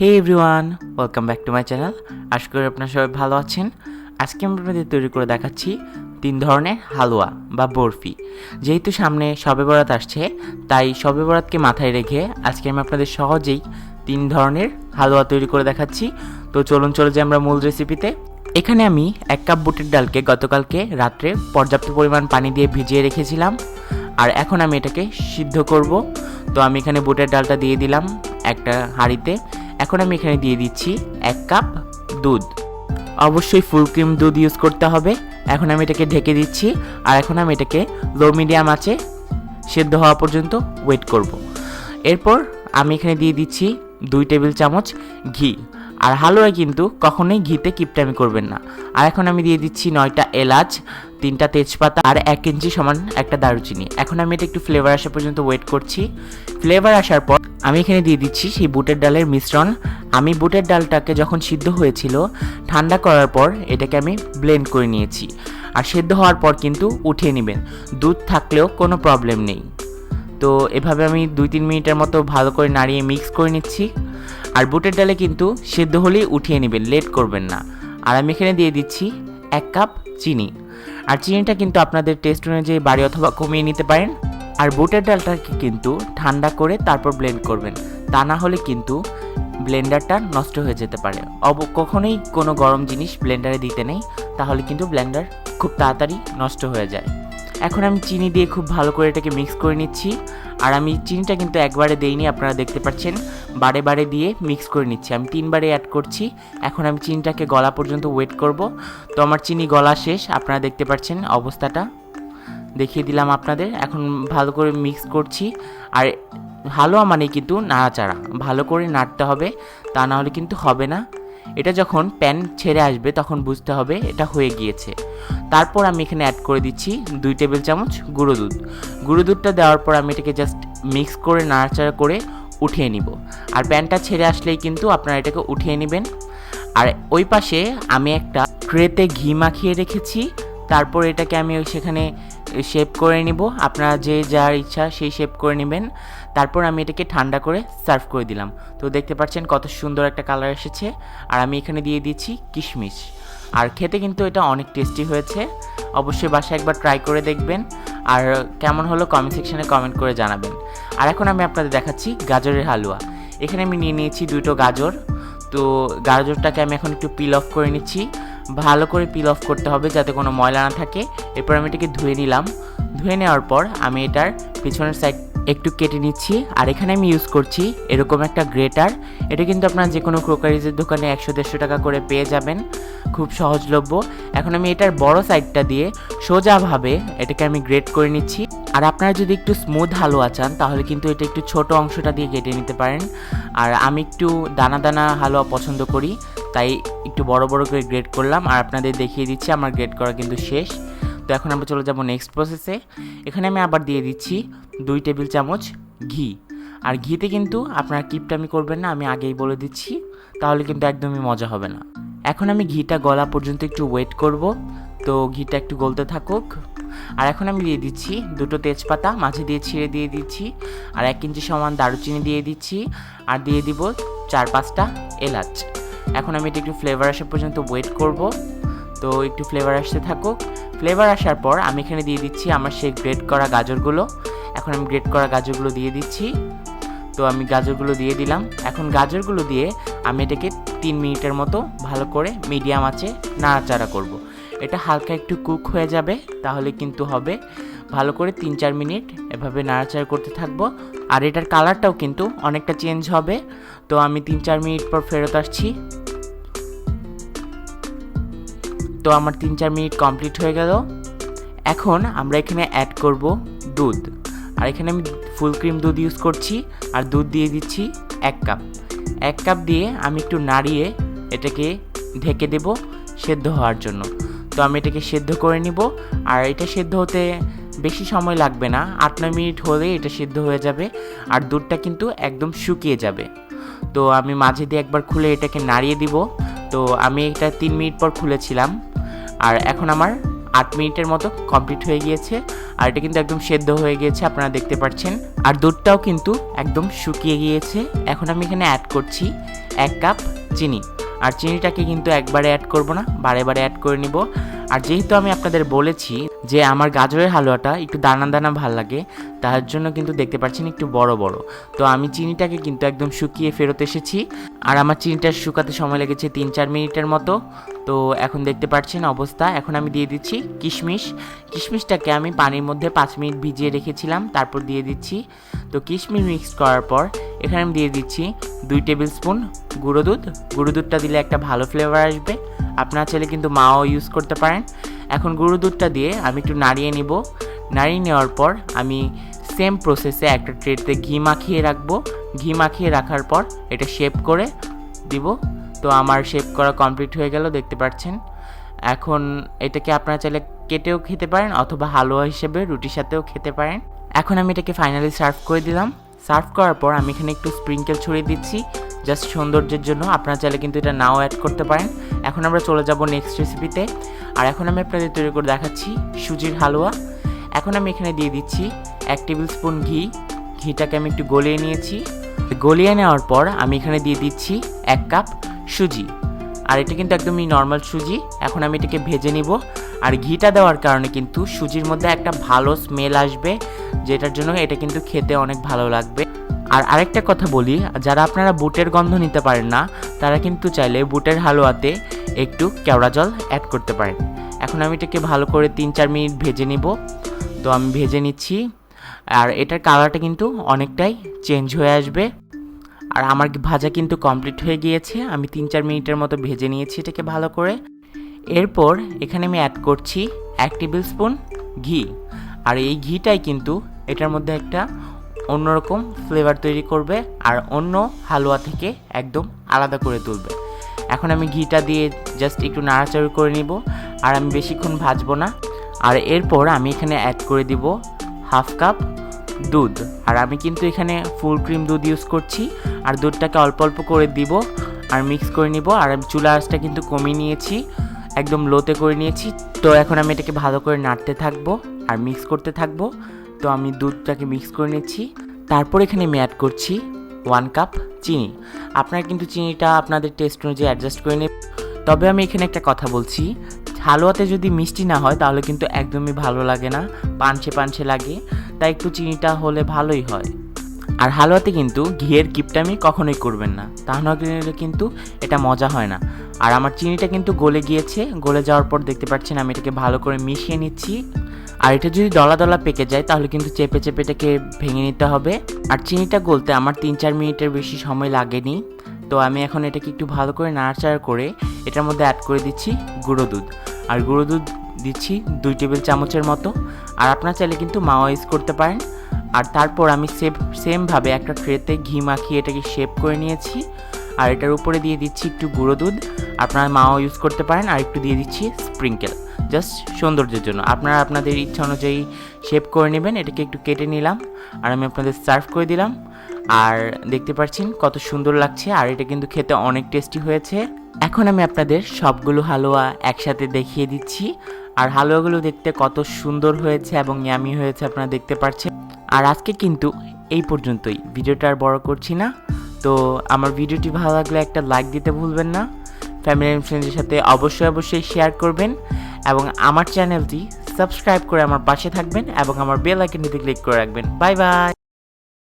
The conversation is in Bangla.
Hey everyone welcome back to my channel আশা করি আপনারা সবাই ভালো আছেন। আজকে আমি আপনাদের তৈরি করে দেখাচ্ছি তিন ধরনের হালুয়া বা বরফি। যেহেতু সামনে শবে বরাত আসছে, তাই শবে বরাতকে মাথায় রেখে আজকে আমি আপনাদের সহজেই তিন ধরনের হালুয়া তৈরি করে দেখাচ্ছি। তো চলুন, চলে যাই আমরা মূল রেসিপিতে এখানে আমি এক কাপ বুটের ডালকে গতকালকে রাত্রে পর্যাপ্ত পরিমাণ পানি দিয়ে ভিজিয়ে রেখেছিলাম। আর এখন আমি এটাকে সিদ্ধ করব। তো আমি এখানে বুটের ডালটা দিয়ে দিলাম একটা হাঁড়িতে। এখন আমি এখানে দিয়ে দিচ্ছি এক কাপ দুধ। অবশ্যই ফুল ক্রিম দুধ ইউজ করতে হবে। এখন আমি এটাকে ঢেকে দিচ্ছি আর এখন আমি এটাকে লো মিডিয়াম আছে সেদ্ধ হওয়া পর্যন্ত ওয়েট করব। এরপর আমি এখানে দিয়ে দিচ্ছি দুই টেবিল চামচ ঘি। আর হালুয়ায় কিন্তু কখনোই ঘিতে কিপটামি করবেন না। আর এখন আমি দিয়ে দিচ্ছি নয়টা এলাচ, তিনটা তেজপাতা আর এক ইঞ্চি সমান একটা দারুচিনি। এখন আমি এটা একটু ফ্লেভার আসা পর্যন্ত ওয়েট করছি। ফ্লেভার আসার পর আমি এখানে দিয়ে দিচ্ছি সেই বুটের ডালের মিশ্রণ। আমি বুটের ডালটাকে যখন সিদ্ধ হয়েছিল, ঠান্ডা করার পর এটাকে আমি ব্লেন্ড করে নিয়েছি। আর সেদ্ধ হওয়ার পর কিন্তু উঠিয়ে নেবেন। দুধ থাকলেও কোনো প্রবলেম নেই। তো এভাবে আমি দুই তিন মিনিটের মতো ভালো করে নাড়িয়ে মিক্স করে নিচ্ছি। আর বুটের ডালে কিন্তু সেদ্ধ হলেই উঠিয়ে নেবেন, লেট করবেন না। আর আমি এখানে দিয়ে দিচ্ছি এক কাপ চিনি। আর চিনিটা কিন্তু আপনাদের টেস্ট অনুযায়ী বাড়ি অথবা কমিয়ে নিতে পারেন। আর বুটের ডালটাকে কিন্তু ঠান্ডা করে তারপর ব্লেন্ড করবেন। তা না হলে কিন্তু ব্লেন্ডারটা নষ্ট হয়ে যেতে পারে। অব, কখনোই কোনো গরম জিনিস ব্লেন্ডারে দিতে নেই। তাহলে কিন্তু ব্লেন্ডার খুব তাড়াতাড়ি নষ্ট হয়ে যায়। এখন আমি চিনি দিয়ে খুব ভালো করে এটাকে মিক্স করে নিচ্ছি। আর আমি চিনিটা কিন্তু একবারে দেইনি, আপনারা দেখতে পাচ্ছেন। বারে বারে দিয়ে মিক্স করে নিচ্ছি। আমি তিনবারে অ্যাড করছি। এখন আমি চিনিটাকে গলা পর্যন্ত ওয়েট করব। তো আমার চিনি গলা শেষ, আপনারা দেখতে পাচ্ছেন অবস্থাটা। দেখিয়ে দিলাম আপনাদের। এখন ভালো করে মিক্স করছি। আর হালুয়া মানে কিন্তু নাড়াচাড়া। ভালো করে নাড়তে হবে, তা না হলে কিন্তু হবে না। এটা যখন প্যান ছেড়ে আসবে তখন বুঝতে হবে এটা হয়ে গিয়েছে। তারপর আমি এখানে অ্যাড করে দিচ্ছি দুই টেবিল চামচ গুঁড়ো দুধ। গুঁড়ো দুধটা দেওয়ার পর আমি এটাকে জাস্ট মিক্স করে, নাড়াচাড়া করে উঠিয়ে নিব। আর প্যানটা ছেড়ে আসলেই কিন্তু আপনারা এটাকে উঠিয়ে নেবেন। আর ওই পাশে আমি একটা ট্রেতে ঘি মাখিয়ে রেখেছি। তারপর এটাকে আমি ওই সেখানে শেপ করে নিব। আপনারা যে যার ইচ্ছা সেই শেপ করে নেবেন। তারপর আমি এটাকে ঠান্ডা করে সার্ভ করে দিলাম। তো দেখতে পাচ্ছেন কত সুন্দর একটা কালার এসেছে। আর আমি এখানে দিয়ে দিয়েছি কিশমিশ। আর খেতে কিন্তু এটা অনেক টেস্টি হয়েছে। অবশ্যই বাসায় একবার ট্রাই করে দেখবেন। আর কেমন হলো কমেন্ট সেকশনে কমেন্ট করে জানাবেন। আর এখন আমি আপনাদের দেখাচ্ছি গাজরের হালুয়া। এখানে আমি নিয়ে নিয়েছি দুটো গাজর। তো গাজরটাকে আমি এখন একটু পিল অফ করে নিচ্ছি। ভালো করে পিল অফ করতে হবে যাতে কোনো ময়লা না থাকে। এরপর আমি এটাকে ধুয়ে নিলাম। ধুয়ে নেওয়ার পর আমি এটার পিছনের সাইড একটু কেটে নিচ্ছি। আর এখানে আমি ইউজ করছি এরকম একটা গ্রেটার এটা কিন্তু আপনার যে কোনো ক্রোকারিজের দোকানে একশো দেড়শো টাকা করে পেয়ে যাবেন। খুব সহজলভ্য। এখন আমি এটার বড় সাইডটা দিয়ে সোজাভাবে এটাকে আমি গ্রেট করে নিচ্ছি। আর আপনারা যদি একটু স্মুথ হালুয়া চান, তাহলে কিন্তু এটা একটু ছোট অংশটা দিয়ে কেটে নিতে পারেন। আর আমি একটু দানা দানা হালুয়া পছন্দ করি। তাই একটু বড় বড় করে গ্রেড করলাম আর আপনাদের দেখিয়ে দিচ্ছি, আমার গ্রেড করা কিন্তু শেষ। তো এখন আমরা চলে যাব নেক্সট প্রসেসে এখানে আমি আবার দিয়ে দিচ্ছি দুই টেবিল চামচ ঘি। আর ঘিতে কিন্তু আপনারা কিপটামি করবেন না, আমি আগেই বলে দিচ্ছি, তাহলে কিন্তু একদমই মজা হবে না। এখন আমি ঘিটা গলা পর্যন্ত একটু ওয়েট করব, তো ঘিটা একটু গলতে থাকুক। আর এখন আমি দিয়ে দিচ্ছি দুটো তেজপাতা, মাঝে দিয়ে ছিঁড়ে দিয়ে দিচ্ছি, আর এক ইঞ্চি সমান দারুচিনি দিয়ে দিচ্ছি, আর দিয়ে দিব চার পাঁচটা এলাচ। এখন আমি এটা একটু ফ্লেভার আসা পর্যন্ত ওয়েট করব। তো একটু ফ্লেভার আসতে থাকুক। ফ্লেভার আসার পর আমি এখানে দিয়ে দিচ্ছি আমার সেই গ্রেড করা গাজরগুলো। এখন আমি গ্রেড করা গাজরগুলো দিয়ে দিচ্ছি। তো আমি গাজরগুলো দিয়ে দিলাম। এখন গাজরগুলো দিয়ে আমি এটাকে তিন মিনিটের মতো ভালো করে মিডিয়াম আছে নাড়াচাড়া করব। এটা হালকা একটু কুক হয়ে যাবে, তাহলে কিন্তু হবে। ভালো করে তিন চার মিনিট এভাবে নাড়াচাড়া করতে থাকব। আর এটার কালারটাও কিন্তু অনেকটা চেঞ্জ হবে। তো আমি তিন চার মিনিট পর ফেরত আসছি। তো আমার তিন চার মিনিট কমপ্লিট হয়ে গেল। এখন আমরা এখানে অ্যাড করব দুধ। আর এখানে আমি ফুল ক্রিম দুধ ইউজ করছি। আর দুধ দিয়ে দিচ্ছি এক কাপ। এক কাপ দিয়ে আমি একটু নাড়িয়ে এটাকে ঢেকে দেব সেদ্ধ হওয়ার জন্য। তো আমি এটাকে সেদ্ধ করে নিব। আর এটা সেদ্ধ হতে বেশি সময় লাগবে না, আট নয় মিনিট হলে এটা সেদ্ধ হয়ে যাবে আর দুধটা কিন্তু একদম শুকিয়ে যাবে। তো আমি মাঝে দিয়ে একবার খুলে এটাকে নাড়িয়ে দিব। তো আমি এটা তিন মিনিট পর খুলেছিলাম আর এখন আমার আট মিনিটের মতো কমপ্লিট হয়ে গিয়েছে আর এটা কিন্তু একদম সেদ্ধ হয়ে গিয়েছে, আপনারা দেখতে পাচ্ছেন। আর দুধটাও কিন্তু একদম শুকিয়ে গিয়েছে। এখন আমি এখানে অ্যাড করছি এক কাপ চিনি। আর চিনিটাকে কিন্তু একবারে অ্যাড করব না, বারে বারে অ্যাড করে নিব। আর যেহেতু আমি আপনাদের বলেছি যে আমার গাজরের হালুয়াটা একটু দানা দানা ভালো লাগে, তার জন্য কিন্তু দেখতে পাচ্ছেন একটু বড় বড়। তো আমি চিনিটাকে কিন্তু একদম শুকিয়ে ফেরত এসেছি। আর আমার চিনিটা শুকাতে সময় লেগেছে তিন চার মিনিটের মতো। তো এখন দেখতে পাচ্ছেন অবস্থা। এখন আমি দিয়ে দিচ্ছি কিশমিশ। কিশমিশটাকে আমি পানির মধ্যে পাঁচ মিনিট ভিজিয়ে রেখেছিলাম, তারপর দিয়ে দিচ্ছি। তো কিশমিশ মিক্স করার পর এখানে আমি দিয়ে দিচ্ছি দুই টেবিল স্পুন গুঁড়ো দুধ। গুঁড়ো দুধটা দিলে একটা ভালো ফ্লেভার আসবে। আপনার চাইলে কিন্তু মাও ইউজ করতে পারেন। এখন গুঁড়ো দুধটা দিয়ে আমি একটু নাড়িয়ে নিব। নাড়িয়ে নেওয়ার পর আমি সেম প্রসেসে একটা ট্রেতে ঘি মাখিয়ে রাখব। ঘি মাখিয়ে রাখার পর এটা শেপ করে দিব। তো আমার শেপ করা কমপ্লিট হয়ে গেল, দেখতে পাচ্ছেন। এখন এটাকে আপনারা চাইলে কেটেও খেতে পারেন অথবা হালুয়া হিসেবে রুটির সাথেও খেতে পারেন। এখন আমি এটাকে ফাইনালি সার্ভ করে দিলাম। সার্ভ করার পর আমি এখানে একটু স্প্রিঙ্কেল ছড়িয়ে দিচ্ছি জাস্ট সৌন্দর্যের জন্য। আপনারা চাইলে কিন্তু এটা নাও অ্যাড করতে পারেন। এখন আমরা চলে যাব নেক্সট রেসিপিতে আর এখন আমি আপনাদের তৈরি করে দেখাচ্ছি সুজির হালুয়া। এখন আমি এখানে দিয়ে দিচ্ছি এক টেবিল স্পুন ঘি। ঘিটাকে আমি একটু গলিয়ে নিয়েছি। গলিয়ে নেওয়ার পর আমি এখানে দিয়ে দিচ্ছি এক কাপ সুজি। আর এটা কিন্তু একদমই নর্মাল সুজি। এখন আমি এটাকে ভেজে নিব। আর ঘিটা দেওয়ার কারণে কিন্তু সুজির মধ্যে একটা ভালো স্মেল আসবে, যেটার জন্য এটা কিন্তু খেতে অনেক ভালো লাগবে। আর আরেকটা কথা বলি, যারা আপনারা বুটের গন্ধ নিতে পারেন না, তারা কিন্তু চাইলে বুটের হালুয়াতে একটু কেওড়া জল অ্যাড করতে পারেন। এখন আমি এটাকে ভালো করে তিন চার মিনিট ভেজে নিব। তো আমি ভেজে নিচ্ছি। আর এটার কালারটা কিন্তু অনেকটাই চেঞ্জ হয়ে আসবে। আর আমার ভাজা কিন্তু কমপ্লিট হয়ে গিয়েছে। আমি তিন চার মিনিটের মতো ভেজে নিয়েছি এটাকে ভালো করে। এরপর এখানে আমি অ্যাড করছি এক টেবিল স্পুন ঘি। আর এই ঘিটাই কিন্তু এটার মধ্যে একটা অন্যরকম ফ্লেভার তৈরি করবে। আর অন্য হালুয়া থেকে একদম আলাদা করে তুলবে। এখন আমি ঘিটা দিয়ে জাস্ট একটু নাড়াচাড়ি করে নিব, আর আমি বেশিক্ষণ ভাজবো না। আর এরপর আমি এখানে অ্যাড করে দিব হাফ কাপ দুধ। আর আমি কিন্তু এখানে ফুল ক্রিম দুধ ইউজ করছি, আর দুধটাকে অল্প অল্প করে দিব, আর মিক্স করে নিব। আর আমি চুলা আঁচটা কিন্তু কমিয়ে নিয়েছি, একদম লোতে করে নিয়েছি। তো এখন আমি এটাকে ভালো করে নাড়তে থাকব, আর মিক্স করতে থাকব। তো আমি দুধটাকে মিক্স করে নিচ্ছি। তারপর এখানে আমি অ্যাড করছি ওয়ান কাপ চিনি। আপনারা কিন্তু চিনিটা আপনাদের টেস্ট অনুযায়ী অ্যাডজাস্ট করে নেবেন। তবে আমি এখানে একটা কথা বলছি, হালুয়াতে যদি মিষ্টি না হয় তাহলে কিন্তু একদমই ভালো লাগে না, পানছে পানছে লাগে, তাই একটু চিনিটা হলে ভালোই হয়। আর হালুয়াতে কিন্তু ঘিয়ের কিপটামি কখনোই করবেন না, তা নইলে কিন্তু এটা মজা হয় না। আর আমার চিনিটা কিন্তু গলে গিয়েছে, গলে যাওয়ার পর দেখতে পাচ্ছেন আমি এটাকে ভালো করে মিশিয়ে নিচ্ছি। আর এটা যদি দলা দলা পেকে যায়, তাহলে কিন্তু চেপে চেপে এটাকে ভেঙে নিতে হবে। আর চিনিটা গলতে আমার তিন চার মিনিটের বেশি সময় লাগেনি। তো আমি এখন এটাকে একটু ভালো করে নাড়াচাড়া করে এটার মধ্যে অ্যাড করে দিচ্ছি গুঁড়ো দুধ। আর গুঁড়ো দুধ দিচ্ছি দুই টেবিল চামচের মতো। আর আপনার চাইলে কিন্তু মাওয়া ইউজ করতে পারেন। আর তারপর আমি সেম সেমভাবে একটা ট্রেতে ঘি মাখিয়ে এটাকে শেপ করে নিয়েছি। আর এটার উপরে দিয়ে দিচ্ছি একটু গুঁড়ো দুধ। আপনারা মাও ইউজ করতে পারেন। আর একটু দিয়ে দিচ্ছি স্প্রিঙ্কেল জাস্ট সৌন্দর্যের জন্য। আপনারা আপনাদের ইচ্ছা অনুযায়ী শেপ করে নেবেন, এটাকে একটু কেটে নিলাম, আর আমি আপনাদের সার্ভ করে দিলাম। আর দেখতে পাচ্ছেন কত সুন্দর লাগছে, আর এটা কিন্তু খেতে অনেক টেস্টি হয়েছে। এখন আমি আপনাদের সবগুলো হালুয়া একসাথে দেখিয়ে দিচ্ছি। আর হালুয়াগুলো দেখতে কত সুন্দর হয়েছে এবং ইয়ামি হয়েছে আপনারা দেখতে পাচ্ছেন। আর আজকে কিন্তু এই পর্যন্তই। ভিডিওটা আর বড় করছি না। তো আমার ভিডিওটি ভালো লাগলে একটা লাইক দিতে ভুলবেন না। ফ্যামিলি অ্যান্ড ফ্রেন্ডসের সাথে অবশ্যই অবশ্যই শেয়ার করবেন। এবং আমার চ্যানেলটি সাবস্ক্রাইব করে আমার পাশে থাকবেন এবং আমার বেল আইকনটিতে ক্লিক করে রাখবেন। Bye bye.